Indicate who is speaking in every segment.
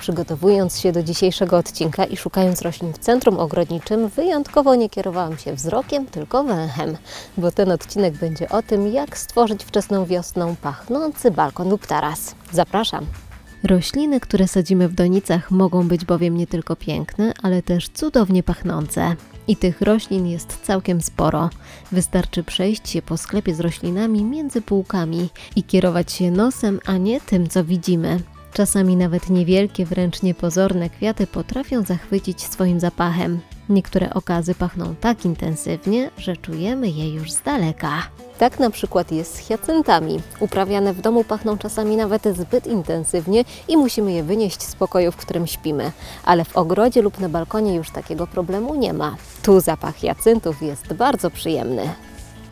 Speaker 1: Przygotowując się do dzisiejszego odcinka i szukając roślin w centrum ogrodniczym, wyjątkowo nie kierowałam się wzrokiem, tylko węchem, bo ten odcinek będzie o tym, jak stworzyć wczesną wiosną pachnący balkon lub taras. Zapraszam! Rośliny, które sadzimy w donicach, mogą być bowiem nie tylko piękne, ale też cudownie pachnące. I tych roślin jest całkiem sporo. Wystarczy przejść się po sklepie z roślinami między półkami i kierować się nosem, a nie tym, co widzimy. Czasami nawet niewielkie, wręcz niepozorne kwiaty potrafią zachwycić swoim zapachem. Niektóre okazy pachną tak intensywnie, że czujemy je już z daleka. Tak na przykład jest z hiacyntami. Uprawiane w domu pachną czasami nawet zbyt intensywnie i musimy je wynieść z pokoju, w którym śpimy. Ale w ogrodzie lub na balkonie już takiego problemu nie ma. Tu zapach hiacyntów jest bardzo przyjemny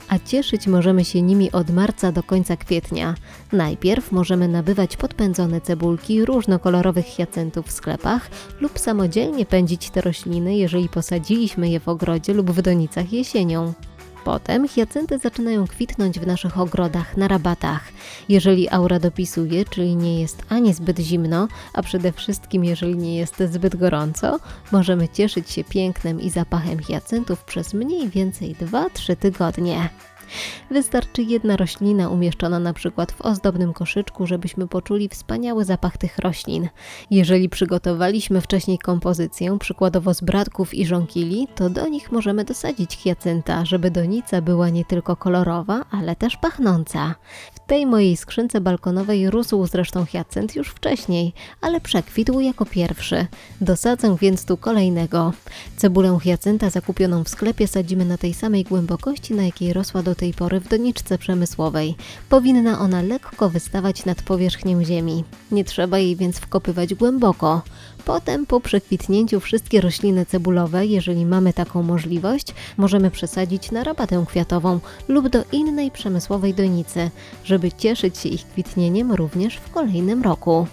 Speaker 1: a cieszyć możemy się nimi od marca do końca kwietnia. Najpierw możemy nabywać podpędzone cebulki różnokolorowych hiacyntów w sklepach lub samodzielnie pędzić te rośliny, jeżeli posadziliśmy je w ogrodzie lub w donicach jesienią. Potem hiacynty zaczynają kwitnąć w naszych ogrodach na rabatach. Jeżeli aura dopisuje, czyli nie jest ani zbyt zimno, a przede wszystkim jeżeli nie jest zbyt gorąco, możemy cieszyć się pięknem i zapachem hiacyntów przez mniej więcej 2-3 tygodnie. Wystarczy jedna roślina umieszczona na przykład w ozdobnym koszyczku, żebyśmy poczuli wspaniały zapach tych roślin. Jeżeli przygotowaliśmy wcześniej kompozycję, przykładowo z bratków i żonkili, to do nich możemy dosadzić hiacynta, żeby donica była nie tylko kolorowa, ale też pachnąca. Tej mojej skrzynce balkonowej rósł zresztą hiacynt już wcześniej, ale przekwitł jako pierwszy. Dosadzę więc tu kolejnego. Cebulę hiacynta zakupioną w sklepie sadzimy na tej samej głębokości, na jakiej rosła do tej pory w doniczce przemysłowej. Powinna ona lekko wystawać nad powierzchnią ziemi. Nie trzeba jej więc wkopywać głęboko. Potem po przekwitnięciu wszystkie rośliny cebulowe, jeżeli mamy taką możliwość, możemy przesadzić na rabatę kwiatową lub do innej przemysłowej donicy, żeby cieszyć się ich kwitnieniem również w kolejnym roku.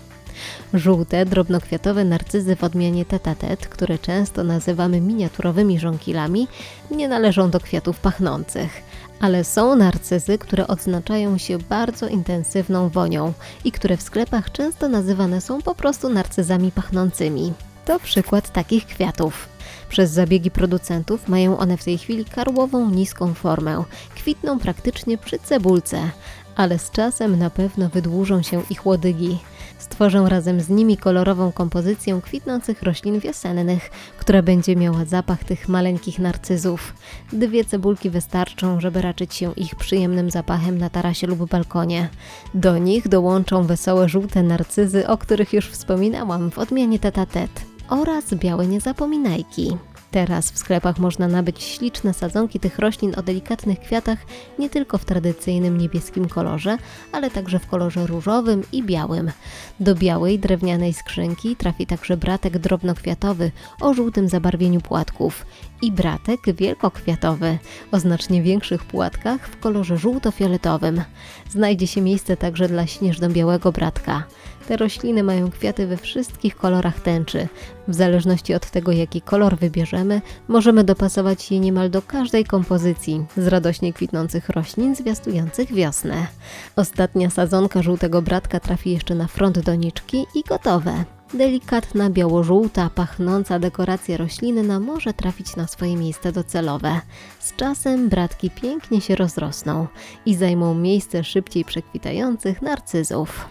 Speaker 1: Żółte, drobnokwiatowe narcyzy w odmianie tetatet, które często nazywamy miniaturowymi żonkilami, nie należą do kwiatów pachnących. Ale są narcyzy, które odznaczają się bardzo intensywną wonią i które w sklepach często nazywane są po prostu narcyzami pachnącymi. To przykład takich kwiatów. Przez zabiegi producentów mają one w tej chwili karłową, niską formę. Kwitną praktycznie przy cebulce, ale z czasem na pewno wydłużą się ich łodygi. Stworzę razem z nimi kolorową kompozycję kwitnących roślin wiosennych, która będzie miała zapach tych maleńkich narcyzów. Dwie cebulki wystarczą, żeby raczyć się ich przyjemnym zapachem na tarasie lub balkonie. Do nich dołączą wesołe żółte narcyzy, o których już wspominałam w odmianie tetatet oraz białe niezapominajki. Teraz w sklepach można nabyć śliczne sadzonki tych roślin o delikatnych kwiatach nie tylko w tradycyjnym niebieskim kolorze, ale także w kolorze różowym i białym. Do białej drewnianej skrzynki trafi także bratek drobnokwiatowy o żółtym zabarwieniu płatków i bratek wielkokwiatowy o znacznie większych płatkach w kolorze żółto-fioletowym. Znajdzie się miejsce także dla śnieżno-białego bratka. Te rośliny mają kwiaty we wszystkich kolorach tęczy. W zależności od tego, jaki kolor wybierzemy, możemy dopasować je niemal do każdej kompozycji z radośnie kwitnących roślin zwiastujących wiosnę. Ostatnia sadzonka żółtego bratka trafi jeszcze na front doniczki i gotowe. Delikatna, biało-żółta, pachnąca dekoracja roślinna może trafić na swoje miejsce docelowe. Z czasem bratki pięknie się rozrosną i zajmą miejsce szybciej przekwitających narcyzów.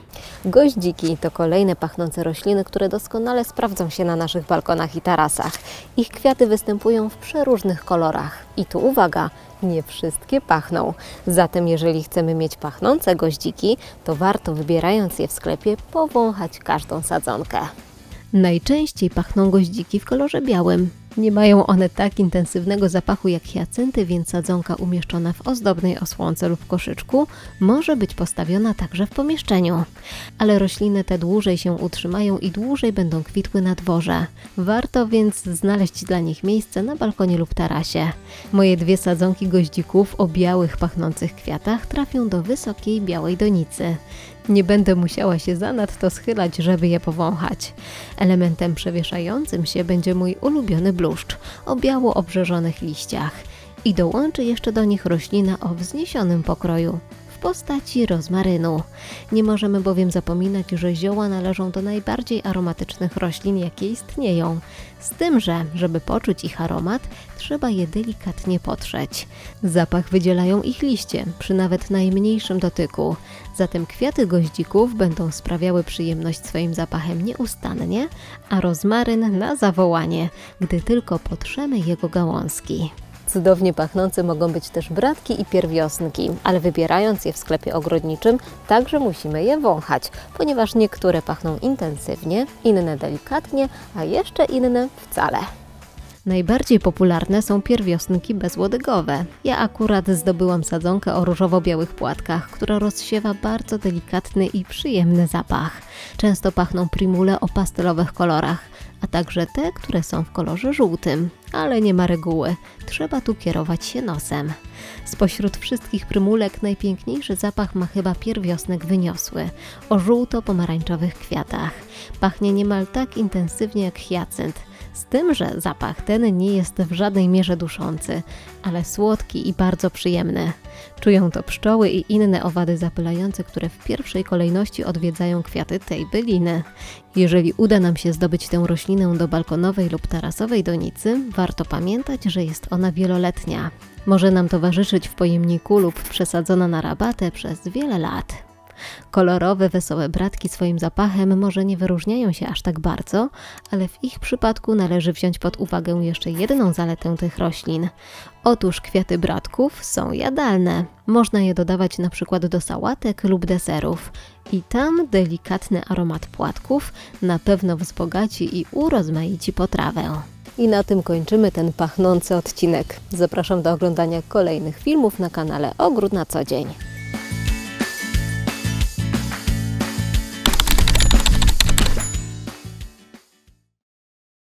Speaker 1: Goździki to kolejne pachnące rośliny, które doskonale sprawdzą się na naszych balkonach i tarasach. Ich kwiaty występują w przeróżnych kolorach. I tu uwaga, nie wszystkie pachną. Zatem jeżeli chcemy mieć pachnące goździki, to warto wybierając je w sklepie powąchać każdą sadzonkę. Najczęściej pachną goździki w kolorze białym. Nie mają one tak intensywnego zapachu jak hiacynty, więc sadzonka umieszczona w ozdobnej osłonce lub koszyczku może być postawiona także w pomieszczeniu. Ale rośliny te dłużej się utrzymają i dłużej będą kwitły na dworze. Warto więc znaleźć dla nich miejsce na balkonie lub tarasie. Moje dwie sadzonki goździków o białych pachnących kwiatach trafią do wysokiej białej donicy. Nie będę musiała się zanadto schylać, żeby je powąchać. Elementem przewieszającym się będzie mój ulubiony bluszcz o biało obrzeżonych liściach i dołączy jeszcze do nich roślina o wzniesionym pokroju postaci rozmarynu. Nie możemy bowiem zapominać, że zioła należą do najbardziej aromatycznych roślin, jakie istnieją. Z tym, że żeby poczuć ich aromat, trzeba je delikatnie potrzeć. Zapach wydzielają ich liście przy nawet najmniejszym dotyku. Zatem kwiaty goździków będą sprawiały przyjemność swoim zapachem nieustannie, a rozmaryn na zawołanie, gdy tylko potrzemy jego gałązki. Cudownie pachnące mogą być też bratki i pierwiosnki, ale wybierając je w sklepie ogrodniczym, także musimy je wąchać, ponieważ niektóre pachną intensywnie, inne delikatnie, a jeszcze inne wcale. Najbardziej popularne są pierwiosnki bezłodygowe. Ja akurat zdobyłam sadzonkę o różowo-białych płatkach, która rozsiewa bardzo delikatny i przyjemny zapach. Często pachną primule o pastelowych kolorach, a także te, które są w kolorze żółtym. Ale nie ma reguły, trzeba tu kierować się nosem. Spośród wszystkich prymulek najpiękniejszy zapach ma chyba pierwiosnek wyniosły, o żółto-pomarańczowych kwiatach. Pachnie niemal tak intensywnie jak hiacynt, z tym, że zapach ten nie jest w żadnej mierze duszący, ale słodki i bardzo przyjemny. Czują to pszczoły i inne owady zapylające, które w pierwszej kolejności odwiedzają kwiaty tej byliny. Jeżeli uda nam się zdobyć tę roślinę do balkonowej lub tarasowej donicy, warto pamiętać, że jest ona wieloletnia. Może nam towarzyszyć w pojemniku lub przesadzona na rabatę przez wiele lat. Kolorowe, wesołe bratki swoim zapachem może nie wyróżniają się aż tak bardzo, ale w ich przypadku należy wziąć pod uwagę jeszcze jedną zaletę tych roślin. Otóż kwiaty bratków są jadalne. Można je dodawać na przykład do sałatek lub deserów. I tam delikatny aromat płatków na pewno wzbogaci i urozmaici potrawę. I na tym kończymy ten pachnący odcinek. Zapraszam do oglądania kolejnych filmów na kanale Ogród na co dzień.